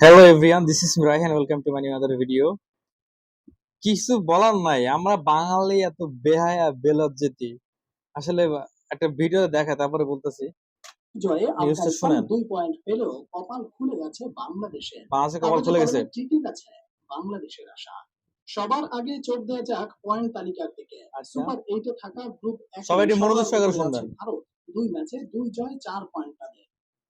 Hello everyone this is Raihan welcome to my other video কিছু বলার নাই আমরা বাঙালি এত বেহায়া বেলজ্জতি। আসলে একটা ভিডিও দেখা তারপরে বলতেছি। জয়ে নিউজটা শুনেন। দুই পয়েন্ট পেলেও কপাল খুলে গেছে বাংলাদেশের। বাংলাদেশে কপাল চলে গেছে। ঠিকই আছে বাংলাদেশের আশা। সবার আগে চোখ দেওয়া যাক পয়েন্ট তালিকার দিকে। আচ্ছা। সুপার এইটে থাকা গ্রুপ এক সবাই মনোযোগ সহকারে শুনবেন। ভারত দুই ম্যাচে দুই জয় চার পয়েন্ট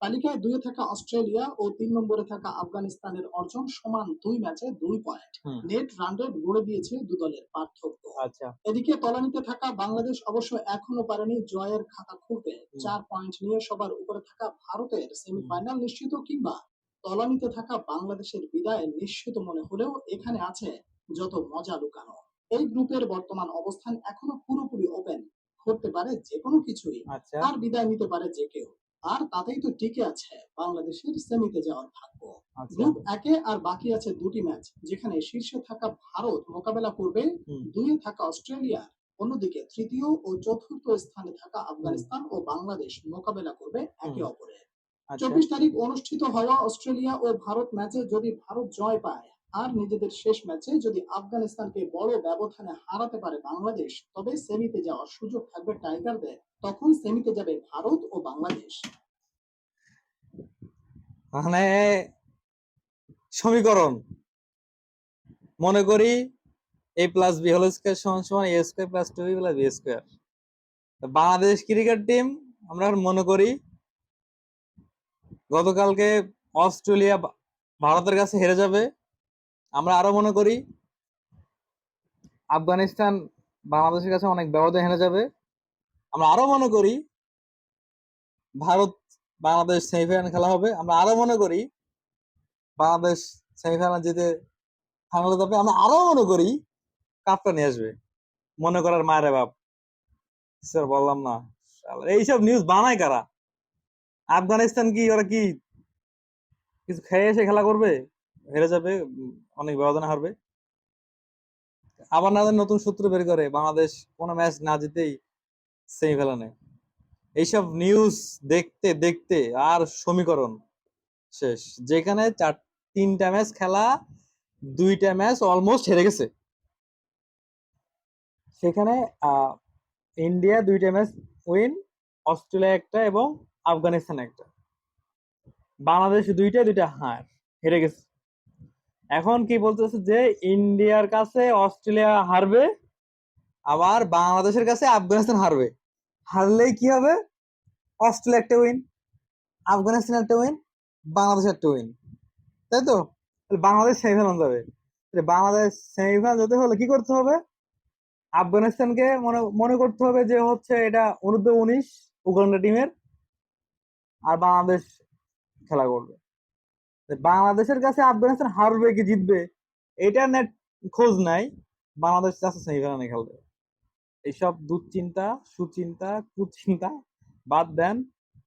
তালিকায় দুইয়ে থাকা অস্ট্রেলিয়া ও তিন নম্বরে থাকা আফগানিস্তানের অর্জন সমান দুই ম্যাচে দুই পয়েন্ট। নেট রান রেট গড়ে দিয়েছে দু দলের পার্থক্য। আচ্ছা। এদিকে তলানিতে থাকা বাংলাদেশ অবশ্য এখনও পারেনি জয়ের খাতা খুলতে। চার পয়েন্ট নিয়ে সবার উপরে থাকা ভারতের সেমিফাইনাল নিশ্চিত কিংবা তলানিতে থাকা বাংলাদেশের বিদায় নিশ্চিত মনে হলেও এখানে আছে যত মজা লুকানো। এই গ্রুপের বর্তমান অবস্থান এখনও পুরোপুরি ওপেন। করতে পারে যে কোনো কিছুই। আচ্ছা। আর বিদায় নিতে পারে যে কেউ। আর তাতেই তো টিকে আছে বাংলাদেশের সেমিতে যাওয়ার ভাগ্য আচ্ছা গ্রুপ একে আর বাকি আছে দুটি ম্যাচ যেখানে শীর্ষে থাকা ভারত মোকাবেলা করবে। দুইয়ে থাকা অস্ট্রেলিয়া অন্যদিকে তৃতীয় ও চতুর্থ স্থানে থাকা আফগানিস্তান ও বাংলাদেশ মোকাবেলা করবে একে। অপরের আচ্ছা চব্বিশ তারিখ অনুষ্ঠিত হওয়া অস্ট্রেলিয়া ও ভারত ম্যাচে যদি ভারত জয় পায় আর নিজেদের শেষ ম্যাচে যদি আফগানিস্তানকে বড় ব্যবধানে হারাতে পারে বাংলাদেশ, তবে সেমিতে যাওয়ার সুযোগ থাকবে টাইগারদের। তখন সেমিতে যাবে ভারত ও বাংলাদেশ। মানে সমীকরণ। মনে করি a plus b whole square সমান সমান a square plus two plus b square Bangladesh cricket team, আমরা মনে করি গতকালকে অস্ট্রেলিয়া ভারতের কাছে হেরে যাবে। আমরা আরও মনে করি, আফগানিস্তান বাংলাদেশের কাছে অনেক ব্যবধান হেরে যাবে। আমরা আরও মনে করি, ভারত বাংলাদেশ সেমিফাইনাল খেলা হবে। আমরা আরও মনে করি, বাংলাদেশ সেমিফাইনাল জিতে ফাইনালে যাবে। আমরা আরও মনে করি কাপটা নিয়ে আসবে। মনে করার মায়ের বাপ। স্যার, বললাম না। এইসব নিউজ বানায় কারা? আফগানিস্তান কি ওরা কি কিছু খেয়ে এসে খেলা করবে? হেরে যাবে অনেক ব্যবধানে হারবে। আবার না নতুন সূত্র বের করে বাংলাদেশ কোনো ম্যাচ না জিতেই সেমিফাইনালে। এইসব নিউজ দেখতে দেখতে আর সমীকরণ শেষ। যেখানে চার, তিনটা ম্যাচ খেলা, দুইটা ম্যাচ অলমোস্ট হেরে গেছে। সেখানে ইন্ডিয়া দুইটা ম্যাচ উইন অস্ট্রেলিয়া একটা এবং আফগানিস্তান একটা। বাংলাদেশ দুইটা দুইটা হার, হেরে গেছে। এখন কি বলতেছে যে ইন্ডিয়ার কাছে অস্ট্রেলিয়া হারবে, আবার বাংলাদেশের কাছে আফগানিস্তান হারবে। হারলেই কি হবে? অস্ট্রেলিয়া একটা উইন আফগানিস্তান একটা উইন বাংলাদেশ একটা উইন তাই তো? বাংলাদেশ সেমিফাইনাল যাবে। বাংলাদেশ সেমিফাইনাল যেতে হলে কি করতে হবে? আফগানিস্তানকে মনে মনে করতে হবে যে হচ্ছে এটা অনূর্ধ্ব উনিশ, উগান্ডা টিমের আর বাংলাদেশ খেলা করবে। বাংলাদেশের কাছে আফগানিস্তান হারবে কি জিতবে, এটা নেট খোঁজ নাই। বাংলাদেশ চাচ্ছে সেমিফাইনালে খেলবে এইসব দুশ্চিন্তা, সুচিন্তা, কুচিন্তা বাদ দেন।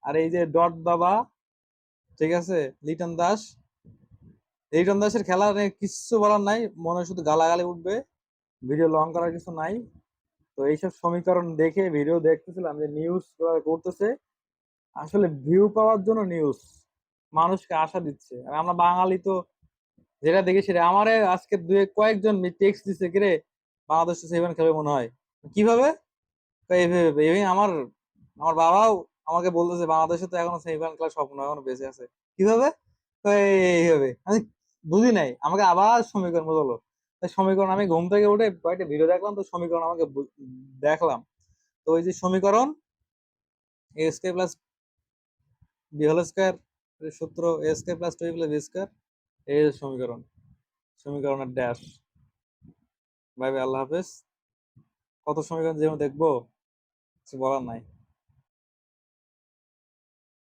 আর এই যে ডট বাবা, ঠিক আছে, লিটন দাস, লিটন দাসের খেলা কিচ্ছু বলার নাই, মনে শুধু গালাগালি উঠবে। ভিডিও লং করার কিছু নাই। তো এইসব সমীকরণ দেখে ভিডিও দেখতেছিলাম যে নিউজ করতেছে। আসলে ভিউ পাওয়ার জন্য নিউজ মানুষকে আশা দিচ্ছে। আর আমরা বাঙালি তো যেটা দেখি সেটা আমারে আজকে দুই কয়েকজন টেক্সট দিচ্ছে কিরে, বাংলাদেশ সেভেন খেলবে মনে হয়। কীভাবে? এইভাবে এইভাবে। আমার আমার বাবাও আমাকে বলতেছে, বাংলাদেশে তো এখনও সেমিফাইনাল খেলার স্বপ্ন এখনও বেঁচে আছে। কীভাবে? এইভাবে আমি বুঝি নাই। আমাকে আবার সমীকরণ বদলো সমীকরণ আমি ঘুম থেকে উঠে কয়েকটা ভিডিও দেখলাম, তো সমীকরণ আমাকে দেখলাম। তো ওই যে সমীকরণ a square plus b whole square সূত্র a square plus two plus square এই সমীকরণ। সমীকরণের ড্যাশ বাই আল্লাহ হাফেজ। কত সমীকরণ যেমন দেখব, কিছু বলার নাই।